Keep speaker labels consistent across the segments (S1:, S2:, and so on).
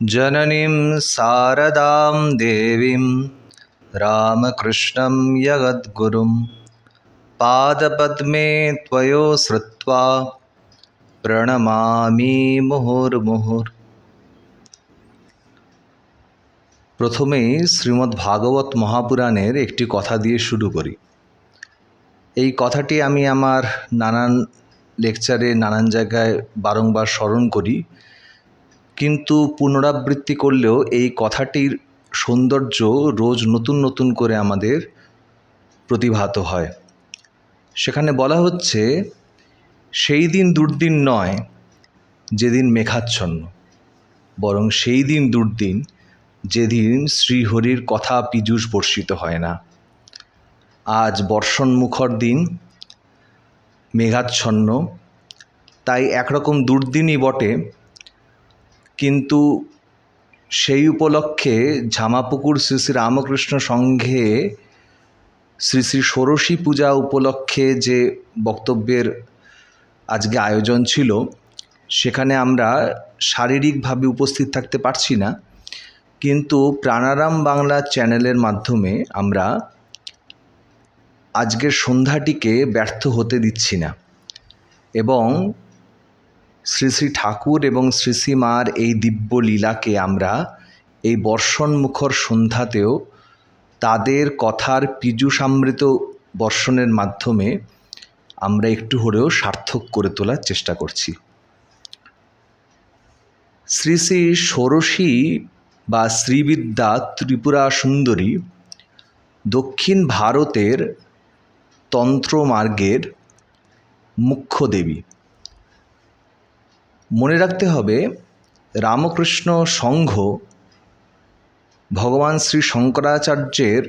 S1: जननीं शारदां देवीं रामकृष्णं जगद्गुरुं पादपद्मे त्वयो श्रुत्वा প্রণমামি মুহুর্মুহুর প্রথমেই শ্রীমদ্ ভাগবত মহাপুরাণের একটি কথা দিয়ে শুরু করি এই কথাটি আমি আমার নানান লেকচারে নানান জায়গায় বারংবার স্মরণ করি কিন্তু পুনরাবৃত্তি করলেও এই কথাটির সৌন্দর্য রোজ নতুন নতুন করে আমাদের প্রতিভাত হয়। সেখানে বলা হচ্ছে, সেই দিন দুর্দিন নয় যেদিন মেঘাচ্ছন্ন, বরং সেই দিন দুর্দিন যেদিন শ্রীহরির কথা পীযূষ বর্ষিত হয় না। আজ বর্ষণ মুখর দিন, মেঘাচ্ছন্ন, তাই একরকম দুর্দিনই বটে কিন্তু সেই উপলক্ষে ঝামাপুকুর শ্রী শ্রী রামকৃষ্ণ সংঘে শ্রী শ্রী ষোড়শী পূজা উপলক্ষে যে বক্তব্যের আজকে আয়োজন ছিল, সেখানে আমরা শারীরিকভাবে উপস্থিত থাকতে পারছি না। কিন্তু প্রাণারাম বাংলা চ্যানেলের মাধ্যমে আমরা আজকের সন্ধ্যাটিকে ব্যর্থ হতে দিচ্ছি না। এবং শ্রী শ্রী ঠাকুর এবং শ্রী শ্রী মার এই দিব্য লীলাকে আমরা এই বর্ষণ মুখর সন্ধ্যাতেও তাদের কথার পীযুষামৃত বর্ষণের মাধ্যমে আমরা একটু হলেও সার্থক করে তোলার চেষ্টা করছি। শ্রী শ্রী ষোড়শী বা শ্রীবিদ্যা ত্রিপুরা সুন্দরী দক্ষিণ ভারতের তন্ত্রমার্গের মুখ্য দেবী। মনে রাখতে হবে, রামকৃষ্ণ সংঘ ভগবান শ্রী শঙ্করাচার্যের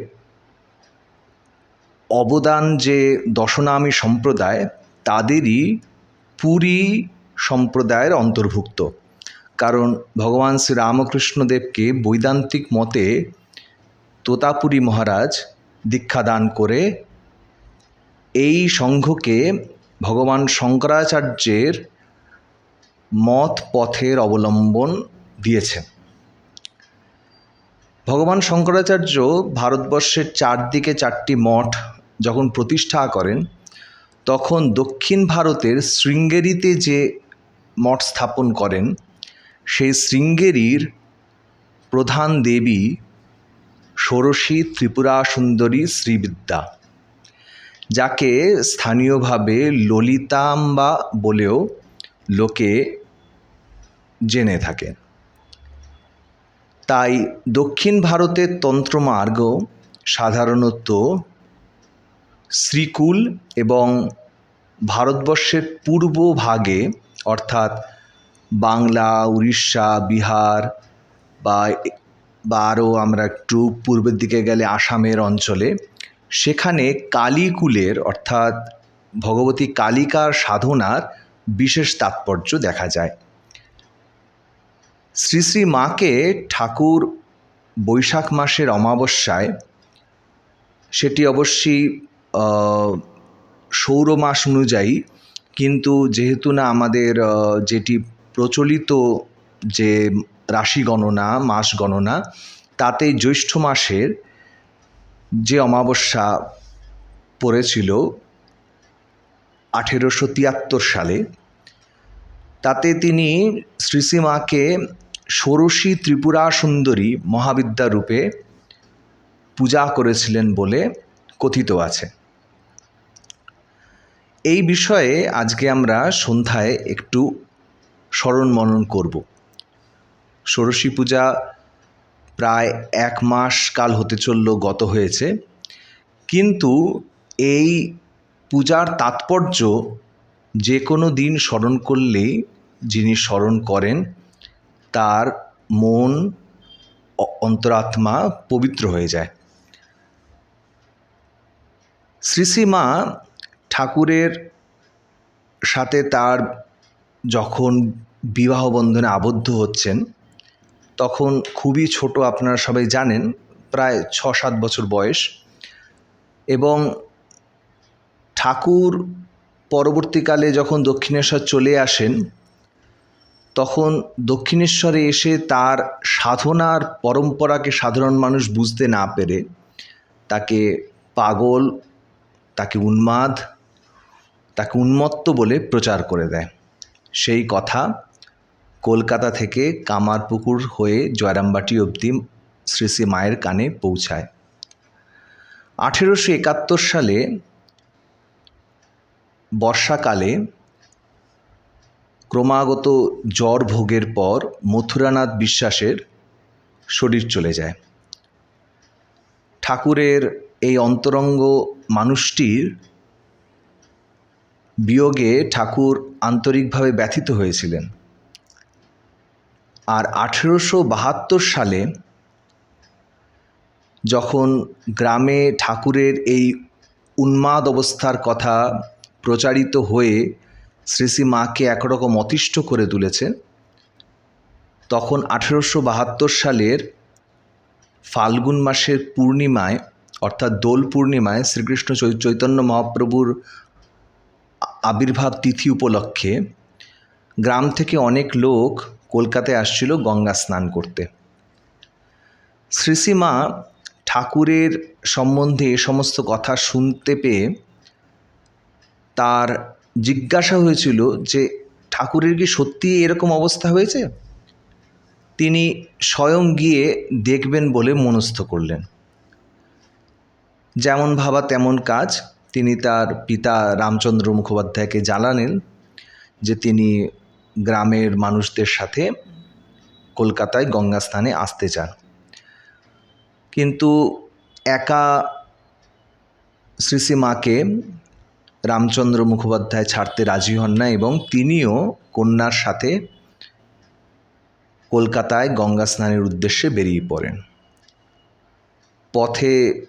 S1: অবদান যে দশনামী সম্প্রদায়, তাদেরই পুরী সম্প্রদায়ের অন্তর্ভুক্ত। কারণ ভগবান শ্রী রামকৃষ্ণদেবকে বৈদান্তিক মতে তোতাপুরী মহারাজ দীক্ষাদান করে এই সংঘকে ভগবান শঙ্করাচার্যের মত পথের অবলম্বন দিয়েছেন। ভগবান শঙ্করাচার্য ভারতবর্ষের চারদিকে চারটি মঠ যখন প্রতিষ্ঠা করেন, তখন দক্ষিণ ভারতের শৃঙ্গেরিতে যে মঠ স্থাপন করেন, সেই শৃঙ্গেরির প্রধান দেবী ষোড়শী ত্রিপুরা সুন্দরী শ্রীবিদ্যা, যাকে স্থানীয়ভাবে ললিতাম্বা বলেও লোকে জেনে থাকে তাই দক্ষিণ ভারতের তন্ত্রমার্গ সাধারণত শ্রীকুল এবং ভারতবর্ষের পূর্ব ভাগে, অর্থাৎ বাংলা, উড়িষ্যা, বিহার বা বা আরও আমরা একটু পূর্বের দিকে গেলে আসামের অঞ্চলে, সেখানে কালীকুলের, অর্থাৎ ভগবতী কালিকার সাধনার বিশেষ তাৎপর্য দেখা যায়। শ্রী শ্রী মাকে ঠাকুর বৈশাখ মাসের অমাবস্যায় সেটি অবশ্যই সৌর মাস অনুযায়ী, কিন্তু যেহেতু না আমাদের যেটি প্রচলিত যে রাশি গণনা, মাস গণনা, তাতে জ্যৈষ্ঠ মাসের যে অমাবস্যা পড়েছিল আঠেরোশো তিয়াত্তর সালে, তাতে তিনি শ্রীশ্রীমাকে ষোড়শী ত্রিপুরা সুন্দরী মহাবিদ্যা রূপে পূজা করেছিলেন বলে কথিত আছে। এই বিষয়ে আজকে আমরা সন্ধ্যায় একটু স্মরণ মনন করব। ষোড়শী পূজা প্রায় এক মাস কাল হতে চলল গত হয়েছে। কিন্তু এই পূজার তাৎপর্য যে কোনো দিন স্মরণ করলেই যিনি স্মরণ করেন তার মন অন্তরাত্মা পবিত্র হয়ে যায়। শ্রী শ্রীমা ঠাকুরের সাথে তার যখন বিবাহ বন্ধনে আবদ্ধ হচ্ছেন, তখন খুবই ছোট আপনারা সবাই জানেন, প্রায় ছ সাত বছর বয়স এবং ঠাকুর পরবর্তীকালে যখন দক্ষিণেশ্বর চলে আসেন তখন দক্ষিণেশ্বরে এসে তার সাধনার পরম্পরাকে সাধারণ মানুষ বুঝতে না পেরে তাকে পাগল, তাকে উন্মাদ, তাকে উন্মত্ত বলে প্রচার করে দেয়। সেই কথা কলকাতা থেকে কামারপুকুর হয়ে জয়রামবাটি অবধি শ্রী শ্রী মায়ের কানে পৌঁছায়। আঠেরোশো একাত্তর সালে বর্ষাকালে ক্রমাগত জ্বর ভোগের পর মথুরানাথ বিশ্বাসের শরীর চলে যায়। ঠাকুরের এই অন্তরঙ্গ মানুষটির বিয়োগে ঠাকুর আন্তরিকভাবে ব্যথিত হয়েছিলেন। আর আঠেরোশো বাহাত্তর সালে যখন গ্রামে ঠাকুরের এই উন্মাদ অবস্থার কথা প্রচারিত হয়ে শ্রী শ্রী মাকে একরকম অতিষ্ঠ করে তুলেছে তখন আঠেরোশো বাহাত্তর সালের ফাল্গুন মাসের পূর্ণিমায়, অর্থাৎ দোল পূর্ণিমায় শ্রীকৃষ্ণ চৈতন্য মহাপ্রভুর আবির্ভাব তিথি উপলক্ষে গ্রাম থেকে অনেক লোক কলকাতায় আসছিল গঙ্গা স্নান করতে। শ্রী শ্রী মা ঠাকুরের সম্বন্ধে এ সমস্ত কথা শুনতে পেয়ে তার জিজ্ঞাসা হয়েছিল যে, ঠাকুরের কি সত্যি এরকম অবস্থা হয়েছে? তিনি স্বয়ং গিয়ে দেখবেন বলে মনস্থ করলেন। যেমন ভাবা তেমন কাজ, তিনি তার পিতা রামচন্দ্র মুখোপাধ্যায়কে জানালেন যে, তিনি গ্রামের মানুষদের সাথে কলকাতায় গঙ্গা স্নানে আসতে চান। কিন্তু একা শ্রী মাকে রামচন্দ্র মুখোপাধ্যায় ছাড়তে রাজি হন না এবং তিনিও কন্যার সাথে কলকাতায় গঙ্গা স্নানের উদ্দেশ্যে বেরিয়ে পড়েন। পথে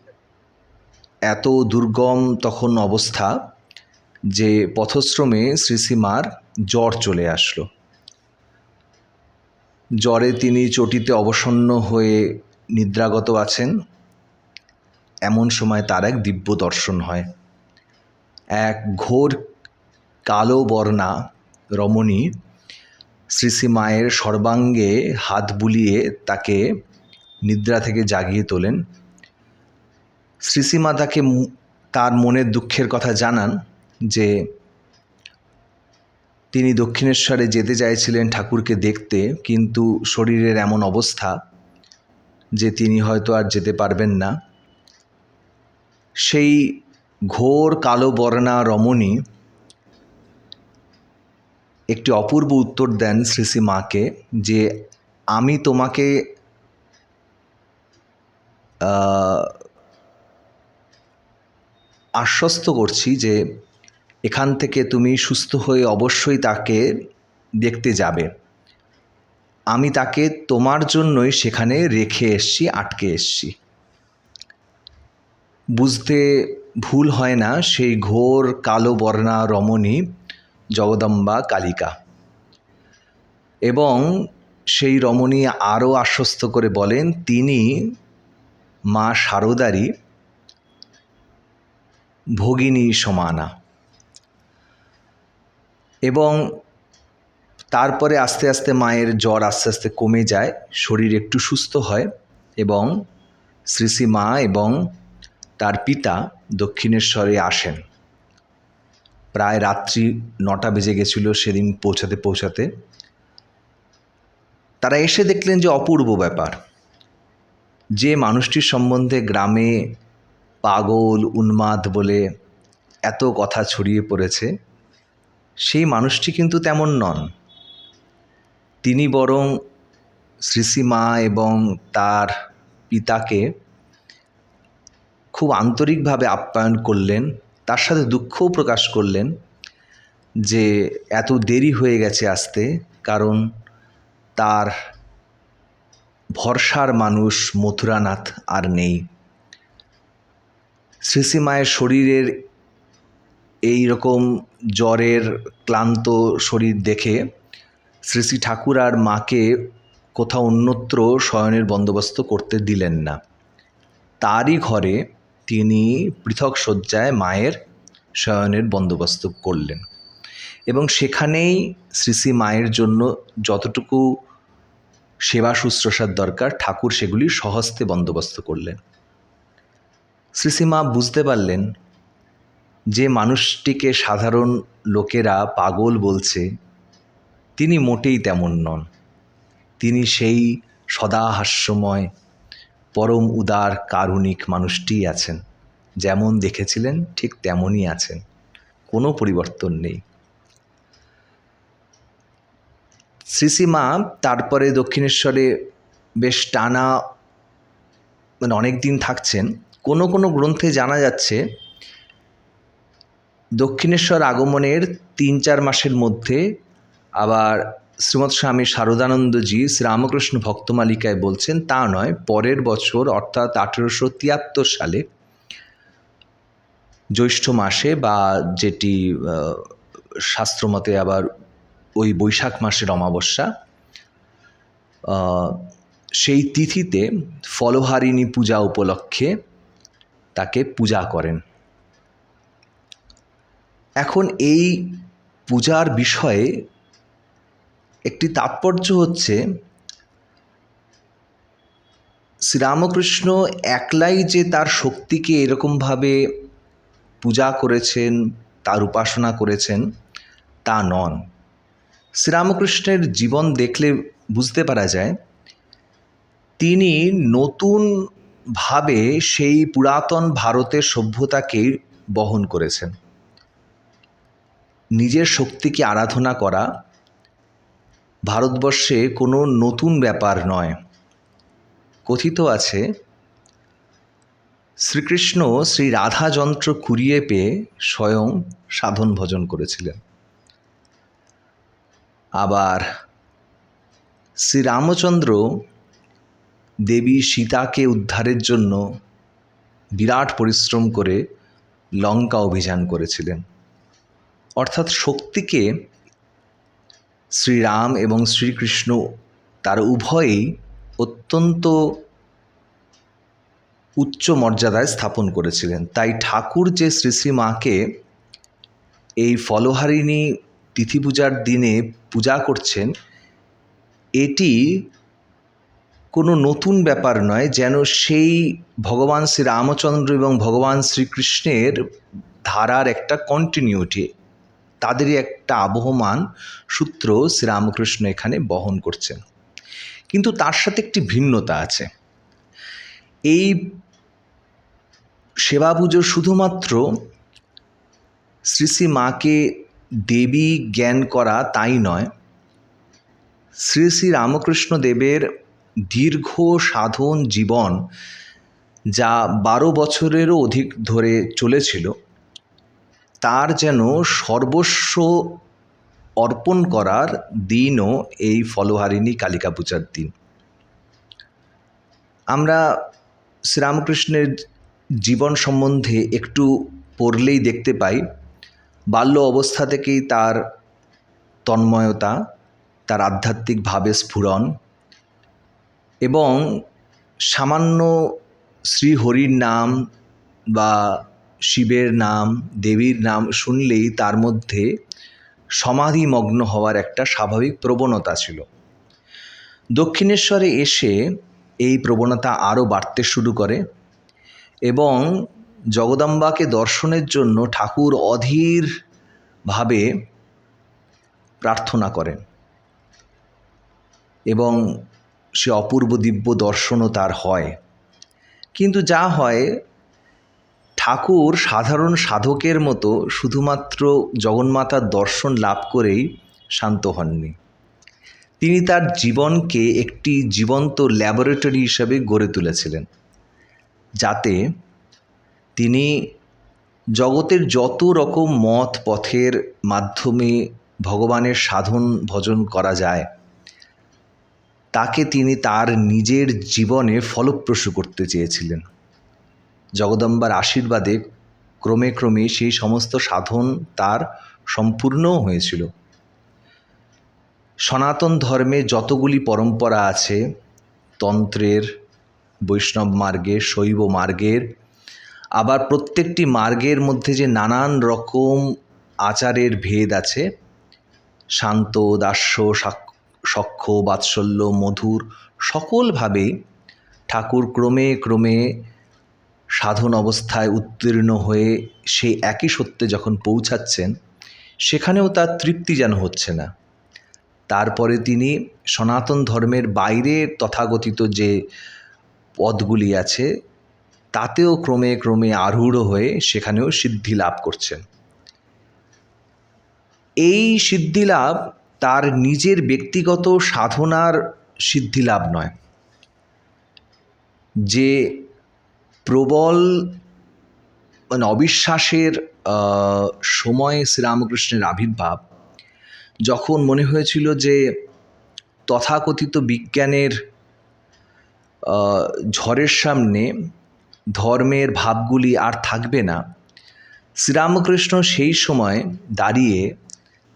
S1: এত দুর্গম তখন অবস্থা যে পথশ্রমে শ্রী শ্রীমার জ্বর চলে আসলো। জ্বরে তিনি চটিতে অবসন্ন হয়ে নিদ্রাগত আছেন। এমন সময় তার এক দিব্য দর্শন হয়। এক ঘোর কালো বর্ণা রমণী শ্রী শ্রী মায়ের সর্বাঙ্গে হাত বুলিয়ে তাকে নিদ্রা থেকে জাগিয়ে তোলেন। শ্রী শ্রী মা তাকে তার মনের দুঃখের কথা জানান যে তিনি দক্ষিণেশ্বরে যেতে চাইছিলেন ঠাকুরকে দেখতে, কিন্তু শরীরের এমন অবস্থা যে তিনি হয়তো আর যেতে পারবেন না। সেই ঘোর কালো বর্ণা রমণী একটি অপূর্ব উত্তর দেন শ্রী মাকে যে আমি তোমাকে আশ্বস্ত করছি যে এখান থেকে তুমি সুস্থ হয়ে অবশ্যই তাকে দেখতে যাবে। আমি তাকে তোমার জন্যই সেখানে রেখে এসছি, আটকে এসছি। বুঝতে ভুল হয় না, সেই ঘোর কালো বর্ণা রমণী জগদম্বা কালিকা। এবং সেই রমণী আরও আশ্বস্ত করে বলেন, তিনি মা শারদারই ভগিনী সমানা। এবং তারপরে আস্তে আস্তে মায়ের জ্বর আস্তে আস্তে কমে যায়, শরীর একটু সুস্থ হয় এবং শ্রী শ্রী মা এবং তার পিতা দক্ষিণেশ্বরে আসেন। প্রায় রাত্রি নটা বেজে গেছিল সেদিন পৌঁছাতে পৌঁছাতে। তারা এসে দেখলেন যে অপূর্ব ব্যাপার। যে মানুষটির সম্বন্ধে গ্রামে পাগল, উন্মাদ বলে এত কথা ছড়িয়ে পড়েছে, সেই মানুষটি কিন্তু তেমন নন। তিনি বরং শ্রী শ্রী মা এবং তার পিতাকে খুব আন্তরিকভাবে আপ্যায়ন করলেন, তার সাথে দুঃখও প্রকাশ করলেন যে এত দেরি হয়ে গেছে আসতে, কারণ তার ভরসার মানুষ মথুরানাথ আর নেই। শ্রী শ্রী মায়ের শরীরের এই রকম জ্বরের ক্লান্ত শরীর দেখে শ্রী শ্রী ঠাকুর আর মাকে কোথাও অন্যত্র শয়নের বন্দোবস্ত করতে দিলেন না। তারই ঘরে তিনি পৃথক শয্যায় মায়ের শয়নের বন্দোবস্ত করলেন। এবং সেখানেই শ্রী শ্রী মায়ের জন্য যতটুকু সেবা শুশ্রূষার দরকার, ঠাকুর সেগুলি সহস্তে বন্দোবস্ত করলেন। শ্রী শ্রী মা বুঝতে পারলেন যে মানুষটিকে সাধারণ লোকেরা পাগল বলছে, তিনি মোটেই তেমন নন। তিনি সেই সদা হাস্যময় পরম উদার কারুণিক মানুষটিই আছেন। যেমন দেখেছিলেন, ঠিক তেমনই আছেন। কোনো পরিবর্তন নেই। শ্রীশ্রীমা তারপরে দক্ষিণেশ্বরে বেশ টানা মানে অনেক দিন থাকছেন। কোনো কোনো গ্রন্থে জানা যাচ্ছে, দক্ষিণেশ্বর আগমনের তিন চার মাসের মধ্যে আবার শ্রীমৎ স্বামী শারদানন্দজি শ্রীরামকৃষ্ণ ভক্তমালিকায় বলছেন, তা নয়, পরের বছর, অর্থাৎ আঠেরোশো তিয়াত্তর সালে জ্যৈষ্ঠ মাসে বা যেটি শাস্ত্রমতে আবার ওই বৈশাখ মাসের অমাবস্যা সেই তিথিতে ফলহারিণী পূজা উপলক্ষে তাকে পূজা করেন। এখন এই পূজার বিষয়ে একটি তাৎপর্য হচ্ছে, শ্রীরামকৃষ্ণ একলাই যে তার শক্তিকে এরকমভাবে পূজা করেছেন, তার উপাসনা করেছেন, তা নন। শ্রীরামকৃষ্ণের জীবন দেখলে বুঝতে পারা যায়, তিনি নতুনভাবে সেই পুরাতন ভারতের সভ্যতাকে বহন করেছেন। নিজের শক্তিকে আরাধনা করা ভারতবর্ষে কোনো নতুন ব্যাপার নয়। কথিত আছে, শ্রীকৃষ্ণ শ্রী রাধা যন্ত্র কুড়িয়ে পেয়ে স্বয়ং সাধন ভজন করেছিলেন। আবার শ্রীরামচন্দ্র দেবী সীতাকে উদ্ধারের জন্য বিরাট পরিশ্রম করে লঙ্কা অভিযান করেছিলেন। অর্থাৎ শক্তিকে শ্রীরাম এবং শ্রীকৃষ্ণ তার উভয়ই অত্যন্ত উচ্চ মর্যাদায় স্থাপন করেছিলেন। তাই ঠাকুর যে শ্রী শ্রী মাকে এই ফলহারিণী তিথি পূজার দিনে পূজা করছেন, এটি কোনো নতুন ব্যাপার নয় যেন সেই ভগবান শ্রী রামচন্দ্র এবং ভগবান শ্রীকৃষ্ণের ধারার একটা কন্টিনিউটি তাদেরই একটা আবহমান সূত্র শ্রীরামকৃষ্ণ এখানে বহন করছেন। কিন্তু তার সাথে একটি ভিন্নতা আছে। এই সেবা পুজো শুধুমাত্র শ্রী শ্রী মাকে দেবী জ্ঞান করা তাই নয় শ্রী শ্রী রামকৃষ্ণ দেবের দীর্ঘ সাধন জীবন যা বারো বছরেরও অধিক ধরে চলেছিল তার যেন সর্বস্ব অর্পণ করার দিনও এই ফলহারিণী কালিকা পূজার দিন। আমরা শ্রীরামকৃষ্ণের জীবন সম্বন্ধে একটু পড়লেই দেখতে পাই, বাল্য অবস্থা থেকেই তার তন্ময়তা, তার আধ্যাত্মিক ভাবে স্ফুরণ এবং সামান্য শ্রীহরির নাম বা শিবের নাম, দেবীর নাম শুনলেই তার মধ্যে সমাধিমগ্ন হওয়ার একটা স্বাভাবিক প্রবণতা ছিল। দক্ষিণেশ্বরে এসে এই প্রবণতা আরও বাড়তে শুরু করে এবং জগদম্বাকে দর্শনের জন্য ঠাকুর অধীরভাবে প্রার্থনা করেন এবং সে অপূর্ব দিব্য দর্শনও তার হয়। কিন্তু যা হয় ঠাকুর সাধারণ সাধকের মতো শুধুমাত্র জগন্মাতার দর্শন লাভ করেই শান্ত হননি। তিনি তার জীবনকে একটি জীবন্ত ল্যাবরেটরি হিসাবে গড়ে তুলেছিলেন, যাতে তিনি জগতের যত রকম মত পথের মাধ্যমে ভগবানের সাধন ভজন করা যায়, তাকে তিনি তার নিজের জীবনে ফলপ্রসূ করতে চেয়েছিলেন। জগদম্বার আশীর্বাদে ক্রমে ক্রমে সেই সমস্ত সাধন তার সম্পূর্ণও হয়েছিল। সনাতন ধর্মে যতগুলি পরম্পরা আছে, তন্ত্রের, বৈষ্ণব মার্গের, শৈব মার্গের, আবার প্রত্যেকটি মার্গের মধ্যে যে নানান রকম আচারের ভেদ আছে, শান্ত, দাস্য সাক- সখ্য বাৎসল্য, মধুর সকলভাবে ঠাকুর ক্রমে ক্রমে সাধন অবস্থায় উত্তীর্ণ হয়ে সেই একই সত্যে যখন পৌঁছাচ্ছেন, সেখানেও তার তৃপ্তি যেন হচ্ছে না। তারপরে তিনি সনাতন ধর্মের বাইরে তথাগতিত যে পদগুলি আছে, তাতেও ক্রমে ক্রমে আরূঢ় হয়ে সেখানেও সিদ্ধি লাভ করছেন। এই সিদ্ধি লাভ তার নিজের ব্যক্তিগত সাধনার সিদ্ধি লাভ নয়। যে প্রবল মানে অবিশ্বাসের সময়ে শ্রীরামকৃষ্ণের আবির্ভাব। যখন মনে হয়েছিল যে তথাকথিত বিজ্ঞানের ঝড়ের সামনে ধর্মের ভাবগুলি আর থাকবে না, শ্রীরামকৃষ্ণ সেই সময় দাঁড়িয়ে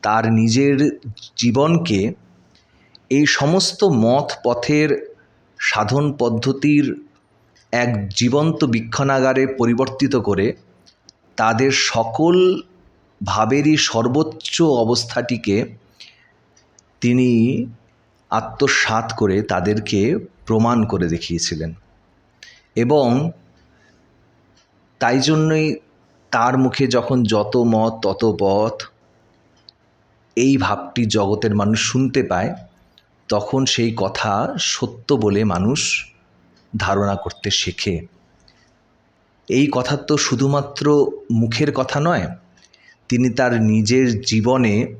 S1: তার নিজের জীবনকে এই সমস্ত মত পথের সাধন পদ্ধতির এক জীবন্ত বীক্ষণাগারে পরিবর্তিত করে তাদের সকল ভাবেরই সর্বোচ্চ অবস্থাটিকে তিনি আত্মসাৎ করে তাদেরকে প্রমাণ করে দেখিয়েছিলেন। এবং তাই জন্যই তার মুখে যখন যত মত, তত পথ এই ভাবটি জগতের মানুষ শুনতে পায়, তখন সেই কথা সত্য বলে মানুষ ধারণা করতে শেখে। এই কথা তো শুধুমাত্র মুখের কথা নয়, তিনি তার নিজের জীবনে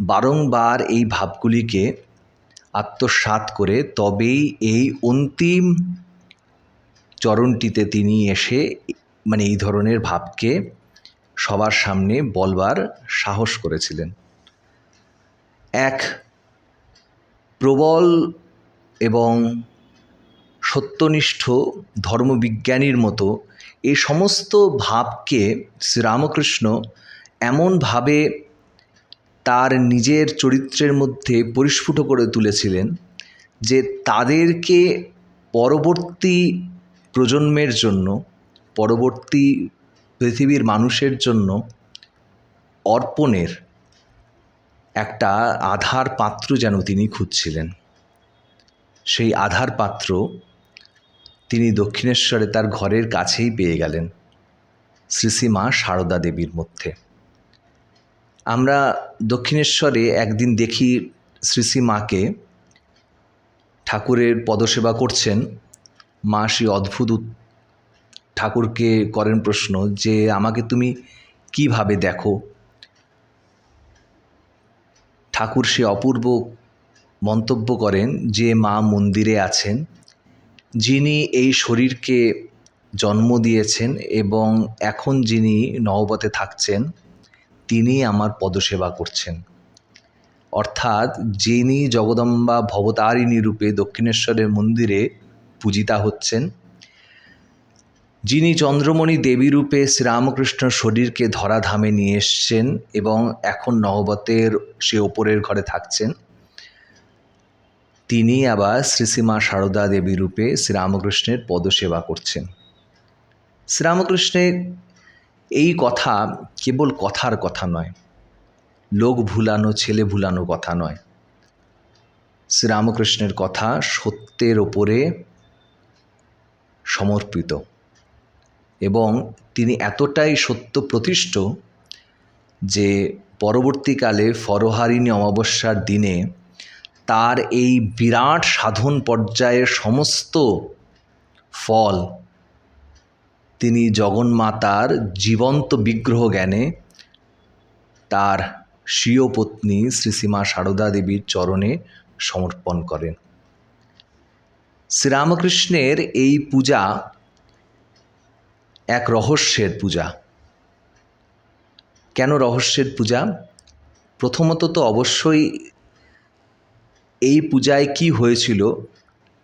S1: বারংবার এই ভাবগুলিকে আত্মসাৎ করে তবেই এই অন্তিম চরণটিতে তিনি এসে মানে এই ধরনের ভাবকে সবার সামনে বলবার সাহস করেছিলেন। এক, প্রবল এবং সত্যনিষ্ঠ ধর্মবিজ্ঞানীর মতো এই সমস্ত ভাবকে শ্রীরামকৃষ্ণ এমনভাবে তার নিজের চরিত্রের মধ্যে পরিস্ফুট করে তুলেছিলেন যে তাদেরকে পরবর্তী প্রজন্মের জন্য, পরবর্তী পৃথিবীর মানুষের জন্য অর্পণের একটা আধার পাত্র যেন তিনি খুঁজছিলেন। সেই আধার পাত্র তিনি দক্ষিণেশ্বরে তার ঘরের কাছেই পেয়ে গেলেন। শ্রী শ্রী মা সারদা দেবীর মধ্যে। আমরা দক্ষিণেশ্বরে একদিন দেখি শ্রী শ্রী মাকে ঠাকুরের পদসেবা করছেন। মা সেই অদ্ভুত ঠাকুরকে করেন প্রশ্ন যে, আমাকে তুমি কীভাবে দেখো? ঠাকুর সে অপূর্ব মন্তব্য করেন যে, মা মন্দিরে আছেন। যিনি এই শরীরকে জন্ম দিয়েছেন এবং এখন যিনি নহবতে থাকছেন, তিনি আমার পদসেবা করছেন। অর্থাৎ যিনি জগদম্বা ভবতারিণী রূপে দক্ষিণেশ্বরের মন্দিরে পূজিতা হচ্ছেন, যিনি চন্দ্রমণি দেবী রূপে শ্রীরামকৃষ্ণ শরীরকে ধরাধামে নিয়ে এসছেন এবং এখন নহবতের সে ওপরের ঘরে থাকছেন তিনি আবার শ্রীশ্রীমা সারদা দেবী রূপে শ্রীরামকৃষ্ণের পদসেবা করছেন। শ্রীরামকৃষ্ণের এই কথা কেবল কথার কথা নয়, লোক ভুলানো, ছেলে ভুলানো কথা নয়। শ্রীরামকৃষ্ণের কথা সত্যের ওপরে সমর্পিত এবং তিনি এতটাই সত্য প্রতিষ্ঠ যে পরবর্তীকালে ফরহারিণী অমাবস্যার দিনে তার এই বিরাট সাধন পর্যায়ের সমস্ত ফল, তিনি জগন্মাতার জীবন্ত বিগ্রহ জ্ঞানে তার স্বীয় পত্নী শ্রীসীমা সারদা দেবীর চরণে সমর্পণ করেন। শ্রীরামকৃষ্ণের এই পূজা এক রহস্যের পূজা। কেন রহস্যের পূজা? প্রথমত তো অবশ্যই এই পূজায় কি হয়েছিল,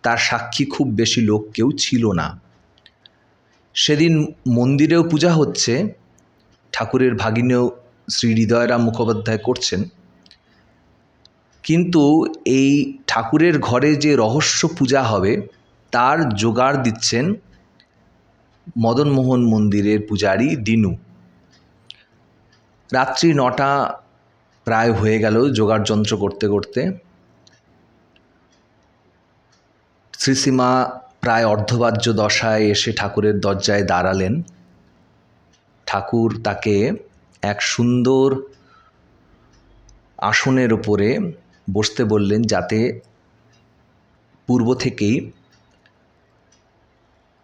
S1: তার সাক্ষী খুব বেশি লোক কেউ ছিল না। সেদিন মন্দিরেও পূজা হচ্ছে, ঠাকুরের ভাগিনেও শ্রী হৃদয়রাম মুখোপাধ্যায় করছেন। কিন্তু এই ঠাকুরের ঘরে যে রহস্য পূজা হবে, তার জোগাড় দিচ্ছেন মদনমোহন মন্দিরের পূজারী দিনু। রাত্রি নটা প্রায় হয়ে গেল যোগাড় যন্ত্র করতে করতে। শ্রীসীমা প্রায় অর্ধবাহ্য দশায় এসে ঠাকুরের দরজায় দাঁড়ালেন। ঠাকুর তাকে এক সুন্দর আসনের ওপরে বসতে বললেন যাতে পূর্ব থেকেই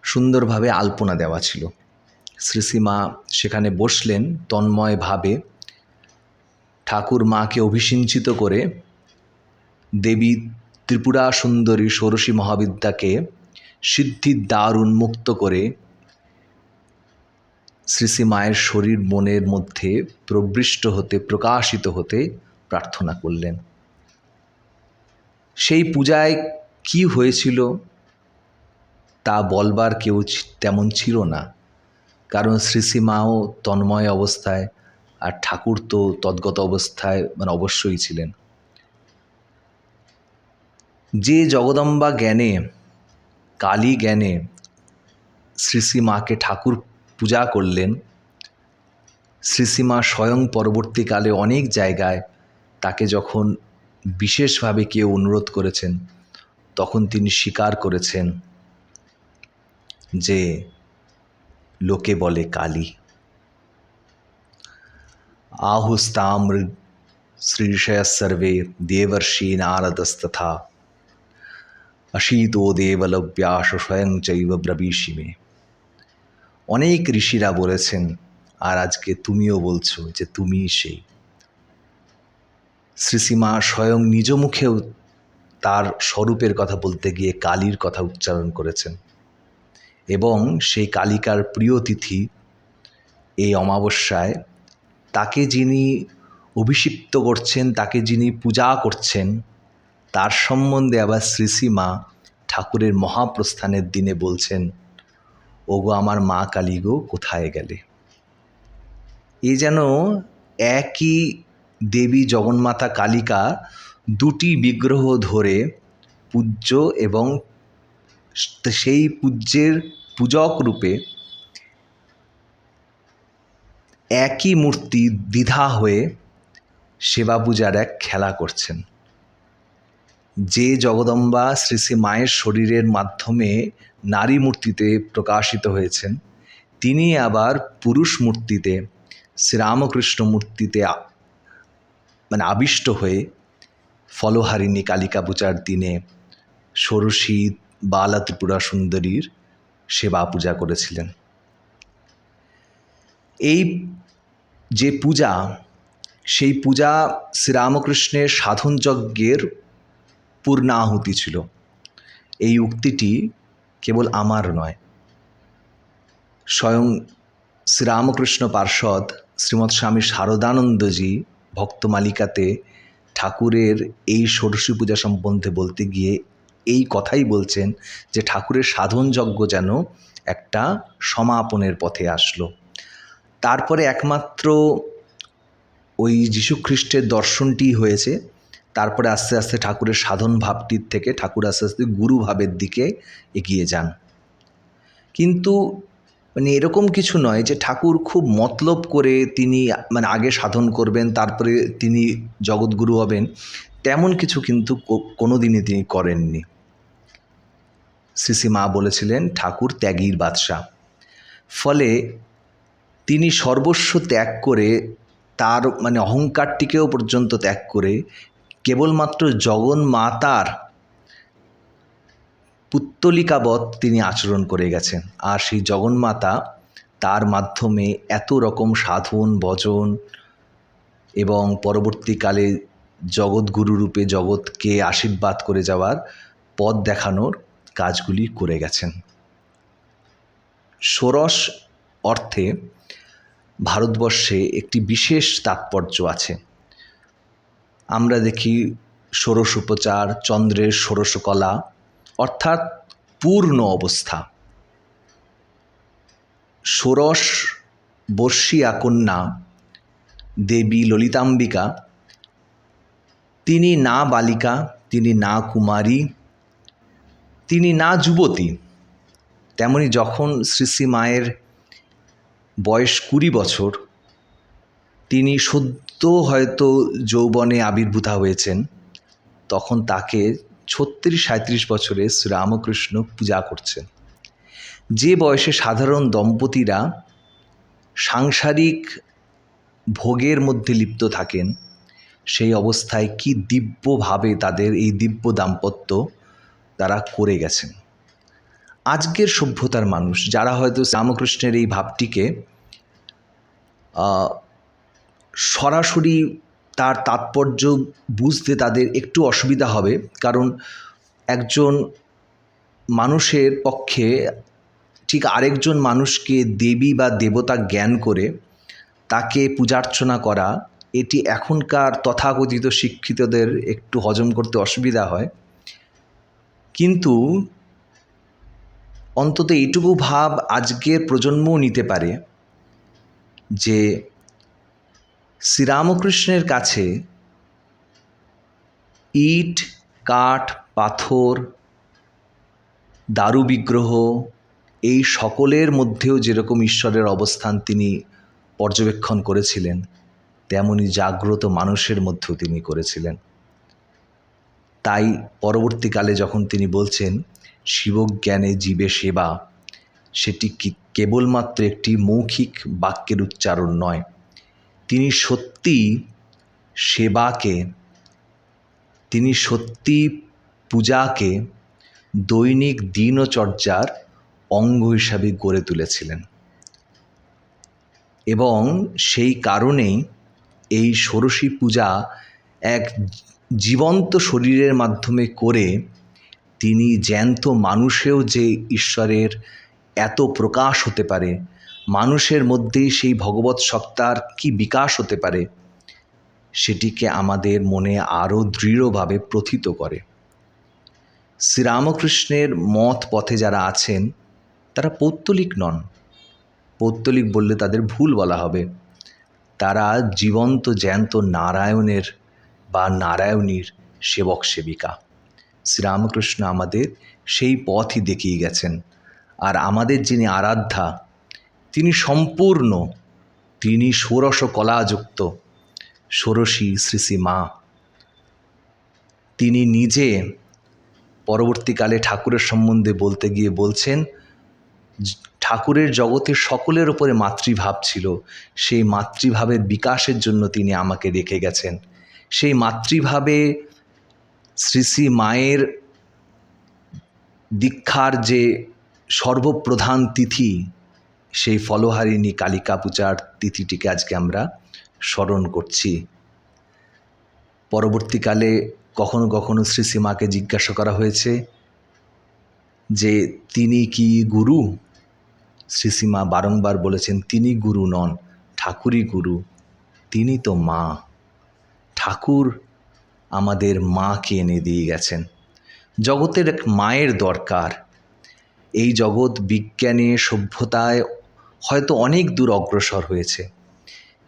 S1: সুন্দরভাবে আলপনা দেওয়া ছিল। শ্রীসীমা সেখানে বসলেন তন্ময় ভাবে ঠাকুর মাকে অভিসিঞ্চিত করে দেবী ত্রিপুরা সুন্দরী ষোড়শী মহাবিদ্যাকে সিদ্ধির দ্বার উন্মুক্ত করে শ্রীশ্রী মায়ের শরীর মনের মধ্যে প্রবৃষ্ট হতে, প্রকাশিত হতে প্রার্থনা করলেন। সেই পূজায় কি হয়েছিল তা বলবার কেউ তেমন ছিল না। কারণ শ্রীশ্রী মাও তন্ময় অবস্থায় আর ঠাকুর তো তদ্গত অবস্থায় মানে অবশ্যই ছিলেন। যে জগদম্বা জ্ঞানে, কালী জ্ঞানে শ্রীশ্রী মাকে ঠাকুর পূজা করলেন, শ্রীশ্রীমা স্বয়ং পরবর্তীকালে অনেক জায়গায় তাকে যখন বিশেষভাবে কেউ অনুরোধ করেছেন, তখন তিনি স্বীকার করেছেন যে লোকে বলে কালী। আহুস্তাম্র শ্রীষয় সর্বে দেবর্ষি নারদস্তথা। অশীতো দেবলব্যাস স্বয়ং চৈব ব্রবীষি মে অনেক ঋষিরা বলেছেন, আর আজকে তুমিও বলছো যে তুমি সেই। শ্রীসীমা স্বয়ং নিজ মুখেও তার স্বরূপের কথা বলতে গিয়ে কালীর কথা উচ্চারণ করেছেন। এবং সেই কালিকার প্রিয় তিথি এই অমাবস্যায় তাকে যিনি অভিষিক্ত করছেন, তাকে যিনি পূজা করছেন তার সম্বন্ধে আবার শ্রীসীমা ঠাকুরের মহাপ্রস্থানের দিনে বলছেন, ওগো আমার মা কালী গো কোথায় গেলে? এ যেন একই দেবী জগন্মাতা কালিকা দুটি বিগ্রহ ধরে পূজ্য এবং সেই পূজ্যের পূজক রূপে একই মূর্তি দ্বিধা হয়ে সেবা পূজার এক খেলা করছেন। যে জগদম্বা শ্রী শ্রী মায়ের শরীরের মাধ্যমে নারী মূর্তিতে প্রকাশিত হয়েছেন, তিনি আবার পুরুষ মূর্তিতে, শ্রীরামকৃষ্ণ মূর্তিতে মানে আবিষ্ট হয়ে ফলহারিণী কালিকা পূজার দিনে ষোড়শী বালা ত্রিপুরা সুন্দরীর সেবা পূজা করেছিলেন। এই যে পূজা, সেই পূজা শ্রীরামকৃষ্ণের সাধন যজ্ঞের পূর্ণাহুতি ছিল। এই উক্তিটি কেবল আমার নয়। স্বয়ং শ্রীরামকৃষ্ণ পার্ষদ শ্রীমৎ স্বামী শারদানন্দজি ভক্তমালিকাতে ঠাকুরের এই ষোড়শী পূজা সম্বন্ধে বলতে গিয়ে এই কথাই বলছেন যে ঠাকুরের সাধন যজ্ঞ যেন একটা সমাপনের পথে আসলো। তারপরে একমাত্র ওই যীশুখ্রিস্টের দর্শনটি হয়েছে। তারপরে আস্তে আস্তে ঠাকুরের সাধন ভাবটির থেকে ঠাকুর আস্তে আস্তে গুরু ভাবের দিকে এগিয়ে যান। কিন্তু মানে এরকম কিছু নয় যে ঠাকুর খুব মতলব করে তিনি মানে আগে সাধন করবেন, তারপরে তিনি জগৎগুরু হবেন, তেমন কিছু কিন্তু কো- কোনোদিনই তিনি করেননি। শ্রী মা বলেছিলেন, ঠাকুর ত্যাগীর বাদশাহ। ফলে তিনি সর্বস্ব ত্যাগ করে তার মানে অহংকারটিকেও পর্যন্ত ত্যাগ করে কেবলমাত্র জগন মাতার পুত্তলিকাবৎ তিনি আচরণ করে গেছেন। আর সেই জগন্মাতা তার মাধ্যমে এত রকম সাধন, ভজন এবং পরবর্তীকালে জগৎগুরু রূপে জগৎকে আশীর্বাদ করে যাওয়ার পথ দেখানোর কাজগুলি করে গেছেন। ষোড়শ অর্থে ভারতবর্ষে একটি বিশেষ তাৎপর্য আছে। আমরা দেখি ষোড়শ উপচার, চন্দ্রের ষোড়শকলা অর্থাৎ পূর্ণ অবস্থা। ষোড়শ বর্ষীয়া কন্যা, দেবী ললিতাম্বিকা, তিনি না বালিকা, তিনি না কুমারী, তিনি না যুবতী। তেমনি যখন শ্রী মায়ের বয়স কুড়ি বছর, তিনি সদ্য সুস্থ হয়তো যৌবনে আবির্ভূতা হয়েছেন, তখন তাকে ছত্রিশ সাঁত্রিশ বছরে শ্রীরামকৃষ্ণ পূজা করছেন। যে বয়সে সাধারণ দম্পতিরা সাংসারিক ভোগের মধ্যে লিপ্ত থাকেন, সেই অবস্থায় কি দিব্যভাবে তাদের এই দিব্য দাম্পত্য তারা করে গেছেন। আজকের সভ্যতার মানুষ, যারা হয়তো রামকৃষ্ণের এই ভাবটিকে সরাসরি তার তাৎপর্য বুঝতে তাদের একটু অসুবিধা হবে। কারণ একজন মানুষের পক্ষে ঠিক আরেকজন মানুষকে দেবী বা দেবতা জ্ঞান করে তাকে পূজার্চনা করা, এটি এখনকার তথাকথিত শিক্ষিতদের একটু হজম করতে অসুবিধা হয়। কিন্তু অন্তত এইটুকু ভাব আজকের প্রজন্মও নিতে পারে যে শ্রীরামকৃষ্ণের কাছে ইট, কাঠ, পাথর দারু বিগ্রহ এই সকলের মধ্যেও যেরকম ঈশ্বরের অবস্থান তিনি পর্যবেক্ষণ করেছিলেন, তেমনি জাগ্রত মানুষের মধ্যেও তিনি করেছিলেন। তাই পরবর্তীকালে যখন তিনি বলছেন, শিবজ্ঞানে জীবে সেবা সেটি কেবলমাত্র একটি মৌখিক বাক্যের উচ্চারণ নয় তিনি সত্যি সেবাকে, তিনি সত্যি পূজাকে দৈনিক দিনচর্যার অঙ্গ হিসাবে গড়ে তুলেছিলেন। এবং সেই কারণেই এই ষোড়শী পূজা এক জীবন্ত শরীরের মাধ্যমে করে তিনি জ্যান্ত মানুষেও যে ঈশ্বরের এত প্রকাশ হতে পারে মানুষের মধ্যেই সেই ভগবত সত্তার কি বিকাশ হতে পারে, সেটিকে আমাদের মনে আরও দৃঢ়ভাবে প্রথিত করে। শ্রীরামকৃষ্ণের মত পথে যারা আছেন, তারা পৌত্তলিক নন। পৌত্তলিক বললে তাদের ভুল বলা হবে। তারা জীবন্ত, জ্যান্ত নারায়ণের বা নারায়ণীর সেবক সেবিকা। শ্রীরামকৃষ্ণ আমাদের সেই পথই দেখিয়ে গেছেন। আর আমাদের যিনি আরাধ্যা তিনি সম্পূর্ণ, তিনি ষোড়শ কলাযুক্ত, ষোড়শী শ্রী শ্রী মা। তিনি নিজে পরবর্তীকালে ঠাকুরের সম্বন্ধে বলতে গিয়ে বলছেন ঠাকুরের জগতের সকলের ওপরে মাতৃভাব ছিল। সেই মাতৃভাবের বিকাশের জন্য তিনি আমাকে রেখে গেছেন। সেই মাতৃভাবে শ্রী শ্রী মায়ের দীক্ষার যে সর্বপ্রধান তিথি সেই ফলহারিণী কালিকা পূজার তিথিটিকে আজকে আমরা স্মরণ করছি। পরবর্তীকালে কখনো কখনো শ্রী শ্রীমাকে জিজ্ঞাসা করা হয়েছে যে, তিনি কি গুরু? শ্রী শ্রীমা বারংবার বলেছেন, তিনি গুরু নন, ঠাকুরই গুরু, তিনি তো মা। ঠাকুর আমাদের মাকে এনে দিয়ে গেছেন। জগতের এক মায়ের দরকার। এই জগৎ বিজ্ঞানে, সভ্যতায় হয়তো অনেক দূর অগ্রসর হয়েছে।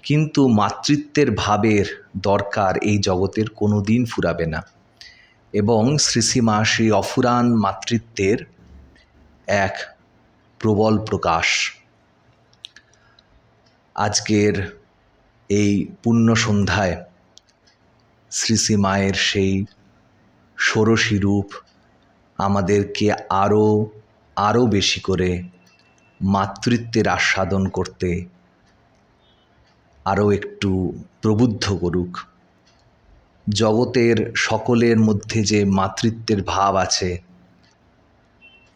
S1: কিন্তু মাতৃত্বের ভাবের দরকার এই জগতের কোনো দিন ফুরাবে না। এবং শ্রীশ্রীমা সেই অফুরান মাতৃত্বের এক প্রবল প্রকাশ। আজকের এই পুণ্য সন্ধ্যায় শ্রী শ্রী মায়ের সেই ষোড়শী রূপ আমাদেরকে আরও আরও বেশি করে মাতৃত্বের আস্বাদন করতে আরও একটু প্রবুদ্ধ করুক। জগতের সকলের মধ্যে যে মাতৃত্বের ভাব আছে,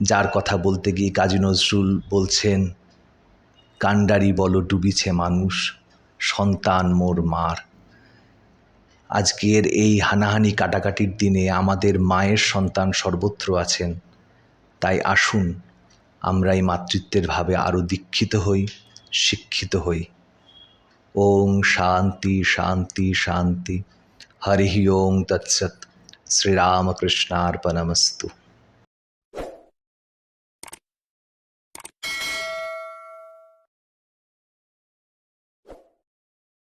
S1: যার কথা বলতে গিয়ে কাজী নজরুল বলছেন, কাণ্ডারি বলো, ডুবিছে মানুষ, সন্তান মোর মার। আজকের এই হানাহানি কাটাকাটির দিনে আমাদের মায়ের সন্তান সর্বত্র আছেন। তাই আসুন আমরা এই মাতৃত্বের ভাবে আরও দীক্ষিত হই, শিক্ষিত হই। ওং শান্তি শান্তি শান্তি। হরি ওং তৎসৎ। শ্রীরামকৃষ্ণার্পণমস্তু।